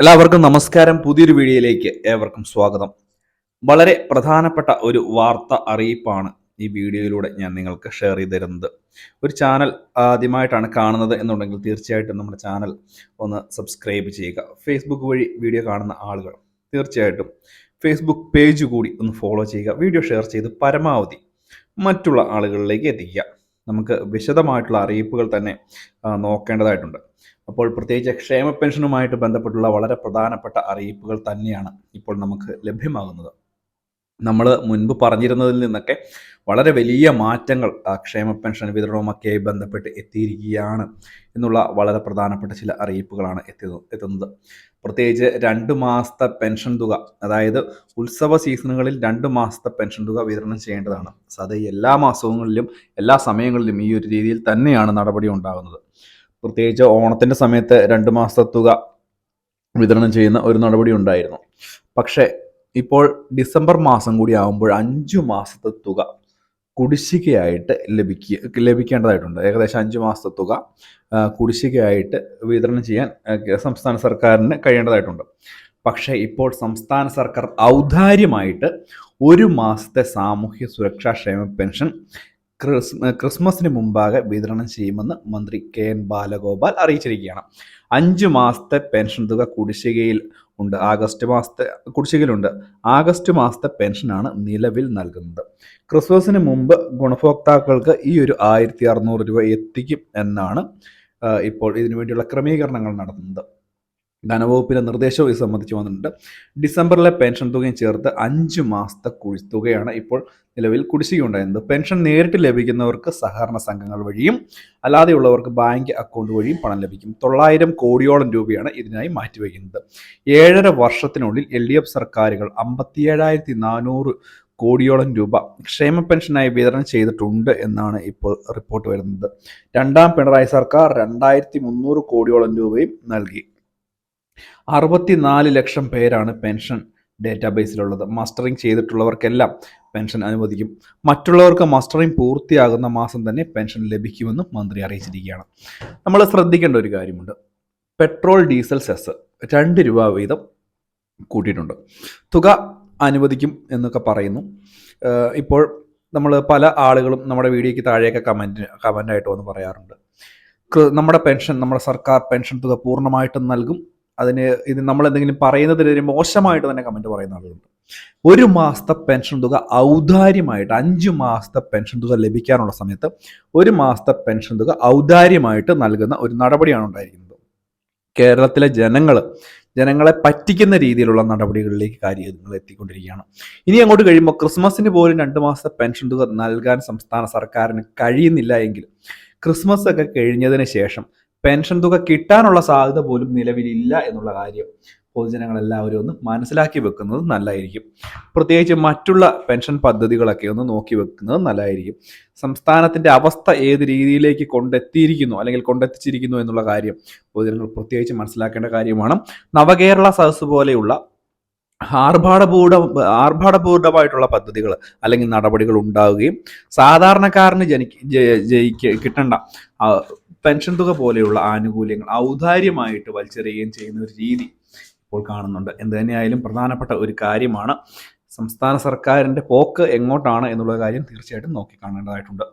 എല്ലാവർക്കും നമസ്കാരം. പുതിയൊരു വീഡിയോയിലേക്ക് ഏവർക്കും സ്വാഗതം. വളരെ പ്രധാനപ്പെട്ട ഒരു വാർത്ത അറിയിപ്പാണ് ഈ വീഡിയോയിലൂടെ ഞാൻ നിങ്ങൾക്ക് ഷെയർ ചെയ്ത് തരുന്നത്. ഒരു ചാനൽ ആദ്യമായിട്ടാണ് കാണുന്നത് എന്നുണ്ടെങ്കിൽ തീർച്ചയായിട്ടും നമ്മുടെ ചാനൽ ഒന്ന് സബ്സ്ക്രൈബ് ചെയ്യുക. ഫേസ്ബുക്ക് വഴി വീഡിയോ കാണുന്ന ആളുകൾ തീർച്ചയായിട്ടും ഫേസ്ബുക്ക് പേജ് കൂടി ഒന്ന് ഫോളോ ചെയ്യുക. വീഡിയോ ഷെയർ ചെയ്ത് പരമാവധി മറ്റുള്ള ആളുകളിലേക്ക് എത്തിക്കുക. നമുക്ക് വിശദമായിട്ടുള്ള അറിയിപ്പുകൾ തന്നെ നോക്കേണ്ടതായിട്ടുണ്ട്. അപ്പോൾ പ്രത്യേകിച്ച് ക്ഷേമ പെൻഷനുമായിട്ട് ബന്ധപ്പെട്ടുള്ള വളരെ പ്രധാനപ്പെട്ട അറിയിപ്പുകൾ തന്നെയാണ് ഇപ്പോൾ നമുക്ക് ലഭ്യമാകുന്നത്. നമ്മൾ മുൻപ് പറഞ്ഞിരുന്നതിൽ നിന്നൊക്കെ വളരെ വലിയ മാറ്റങ്ങൾ ക്ഷേമ പെൻഷൻ വിതരണവുമൊക്കെയായി ബന്ധപ്പെട്ട് എത്തിയിരിക്കുകയാണ് എന്നുള്ള വളരെ പ്രധാനപ്പെട്ട ചില അറിയിപ്പുകളാണ് എത്തിയത് എത്തുന്നത്. പ്രത്യേകിച്ച് രണ്ട് മാസത്തെ പെൻഷൻ തുക അതായത് ഉത്സവ സീസണുകളിൽ രണ്ട് മാസത്തെ പെൻഷൻ തുക വിതരണം ചെയ്യേണ്ടതാണ്. അത് എല്ലാ മാസങ്ങളിലും എല്ലാ സമയങ്ങളിലും ഈ ഒരു രീതിയിൽ തന്നെയാണ് നടപടി ഉണ്ടാകുന്നത്. പ്രത്യേകിച്ച് ഓണത്തിന്റെ സമയത്ത് രണ്ട് മാസത്തെ തുക വിതരണം ചെയ്യുന്ന ഒരു നടപടി ഉണ്ടായിരുന്നു. പക്ഷേ ഇപ്പോൾ ഡിസംബർ മാസം കൂടി ആകുമ്പോൾ അഞ്ചു മാസത്തെ തുക കുടിശ്ശികയായിട്ട് ലഭിക്കുക ലഭിക്കേണ്ടതായിട്ടുണ്ട്. ഏകദേശം അഞ്ച് മാസത്തെ തുക കുടിശ്ശികയായിട്ട് വിതരണം ചെയ്യാൻ സംസ്ഥാന സർക്കാരിന് കഴിയേണ്ടതായിട്ടുണ്ട്. പക്ഷേ ഇപ്പോൾ സംസ്ഥാന സർക്കാർ ഔദാര്യമായിട്ട് ഒരു മാസത്തെ സാമൂഹ്യ സുരക്ഷാ ക്ഷേമ പെൻഷൻ ക്രിസ്മസിന് മുമ്പാകെ വിതരണം ചെയ്യുമെന്ന് മന്ത്രി കെ എൻ ബാലഗോപാൽ അറിയിച്ചിരിക്കുകയാണ്. അഞ്ച് മാസത്തെ പെൻഷൻ തുക കുടിശ്ശികയിൽ ഉണ്ട്. ആഗസ്റ്റ് മാസത്തെ കുടിശ്ശികയിലുണ്ട്. ആഗസ്റ്റ് മാസത്തെ പെൻഷനാണ് നിലവിൽ നൽകുന്നത്. ക്രിസ്മസിന് മുമ്പ് ഗുണഭോക്താക്കൾക്ക് ഈ ഒരു ആയിരത്തി അറുന്നൂറ് രൂപ എത്തിക്കും എന്നാണ് ഇപ്പോൾ ഇതിനു വേണ്ടിയുള്ള ക്രമീകരണങ്ങൾ നടത്തുന്നത്. ധനവകുപ്പിന്റെ നിർദ്ദേശവും ഇത് സംബന്ധിച്ച് വന്നിട്ടുണ്ട്. ഡിസംബറിലെ പെൻഷൻ തുകയും ചേർത്ത് അഞ്ച് മാസത്തെ തുകയാണ് ഇപ്പോൾ നിലവിൽ കുടിശ്ശികയുണ്ടായിരുന്നത്. പെൻഷൻ നേരിട്ട് ലഭിക്കുന്നവർക്ക് സഹകരണ സംഘങ്ങൾ വഴിയും അല്ലാതെയുള്ളവർക്ക് ബാങ്ക് അക്കൗണ്ട് വഴിയും പണം ലഭിക്കും. തൊള്ളായിരം കോടിയോളം രൂപയാണ് ഇതിനായി മാറ്റിവെക്കുന്നത്. ഏഴര വർഷത്തിനുള്ളിൽ എൽ ഡി എഫ് സർക്കാരുകൾ അമ്പത്തിയേഴായിരത്തി നാനൂറ് കോടിയോളം രൂപ ക്ഷേമ പെൻഷനായി വിതരണം ചെയ്തിട്ടുണ്ട് എന്നാണ് ഇപ്പോൾ റിപ്പോർട്ട് വരുന്നത്. രണ്ടാം പിണറായി സർക്കാർ രണ്ടായിരത്തി മുന്നൂറ് കോടിയോളം രൂപയും നൽകി. അറുപത്തിനാല് ലക്ഷം പേരാണ് പെൻഷൻ ഡേറ്റാബേസിലുള്ളത്. മസ്റ്ററിംഗ് ചെയ്തിട്ടുള്ളവർക്കെല്ലാം പെൻഷൻ അനുവദിക്കും. മറ്റുള്ളവർക്ക് മസ്റ്ററിംഗ് പൂർത്തിയാകുന്ന മാസം തന്നെ പെൻഷൻ ലഭിക്കുമെന്നും മന്ത്രി അറിയിച്ചിരിക്കുകയാണ്. നമ്മൾ ശ്രദ്ധിക്കേണ്ട ഒരു കാര്യമുണ്ട്. പെട്രോൾ ഡീസൽ സെസ് രണ്ട് രൂപ വീതം കൂട്ടിയിട്ടുണ്ട്. തുക അനുവദിക്കും എന്നൊക്കെ പറയുന്നു. ഇപ്പോൾ നമ്മൾ പല ആളുകളും നമ്മുടെ വീഡിയോയ്ക്ക് താഴെയൊക്കെ കമന്റ് കമന്റായിട്ട് വന്ന് പറയാറുണ്ട്. നമ്മുടെ പെൻഷൻ നമ്മുടെ സർക്കാർ പെൻഷൻ തുക പൂർണമായിട്ടും നൽകും. അതിന് ഇത് നമ്മൾ എന്തെങ്കിലും പറയുന്നതിനെതിരെ മോശമായിട്ട് തന്നെ കമന്റ് പറയുന്ന ആളുകളുണ്ട്. ഒരു മാസത്തെ പെൻഷൻ തുക ഔദാര്യമായിട്ട് അഞ്ച് മാസത്തെ പെൻഷൻ തുക ലഭിക്കാനുള്ള സമയത്ത് ഒരു മാസത്തെ പെൻഷൻ തുക ഔദാര്യമായിട്ട് നൽകുന്ന ഒരു നടപടിയാണ് ഉണ്ടായിരിക്കുന്നത്. കേരളത്തിലെ ജനങ്ങൾ ജനങ്ങളെ പറ്റിക്കുന്ന രീതിയിലുള്ള നടപടികളിലേക്ക് കാര്യങ്ങൾ എത്തിക്കൊണ്ടിരിക്കുകയാണ്. ഇനി അങ്ങോട്ട് കഴിയുമ്പോൾ ക്രിസ്മസിന് പോലും രണ്ട് മാസത്തെ പെൻഷൻ തുക നൽകാൻ സംസ്ഥാന സർക്കാരിന് കഴിയുന്നില്ല എങ്കിൽ ക്രിസ്മസ് ഒക്കെ കഴിഞ്ഞതിന് ശേഷം പെൻഷൻ തുക കിട്ടാനുള്ള സാധ്യത പോലും നിലവിലില്ല എന്നുള്ള കാര്യം പൊതുജനങ്ങളെല്ലാവരും ഒന്ന് മനസ്സിലാക്കി വെക്കുന്നത് നല്ലതായിരിക്കും. പ്രത്യേകിച്ച് മറ്റുള്ള പെൻഷൻ പദ്ധതികളൊക്കെ ഒന്ന് നോക്കി വെക്കുന്നത് നല്ലതായിരിക്കും. സംസ്ഥാനത്തിന്റെ അവസ്ഥ ഏത് രീതിയിലേക്ക് കൊണ്ടെത്തിയിരിക്കുന്നു അല്ലെങ്കിൽ കൊണ്ടെത്തിച്ചിരിക്കുന്നു എന്നുള്ള കാര്യം പൊതുജനങ്ങൾ പ്രത്യേകിച്ച് മനസ്സിലാക്കേണ്ട കാര്യമാണ്. നവകേരള സദസ് പോലെയുള്ള ആർഭാടപൂർണ ആർഭാടപൂർണമായിട്ടുള്ള പദ്ധതികൾ അല്ലെങ്കിൽ നടപടികൾ ഉണ്ടാവുകയും സാധാരണക്കാരന് ജനിക്ക് ജയിക്ക് കിട്ടേണ്ട പെൻഷൻ തുക പോലെയുള്ള ആനുകൂല്യങ്ങൾ ഔദാര്യമായിട്ട് വലിച്ചെറിയുകയും ചെയ്യുന്ന ഒരു രീതി ഇപ്പോൾ കാണുന്നുണ്ട്. എന്ത് തന്നെയായാലും പ്രധാനപ്പെട്ട ഒരു കാര്യമാണ് സംസ്ഥാന സർക്കാരിന്റെ പോക്ക് എങ്ങോട്ടാണ് എന്നുള്ള കാര്യം തീർച്ചയായിട്ടും നോക്കി കാണേണ്ടതായിട്ടുണ്ട്.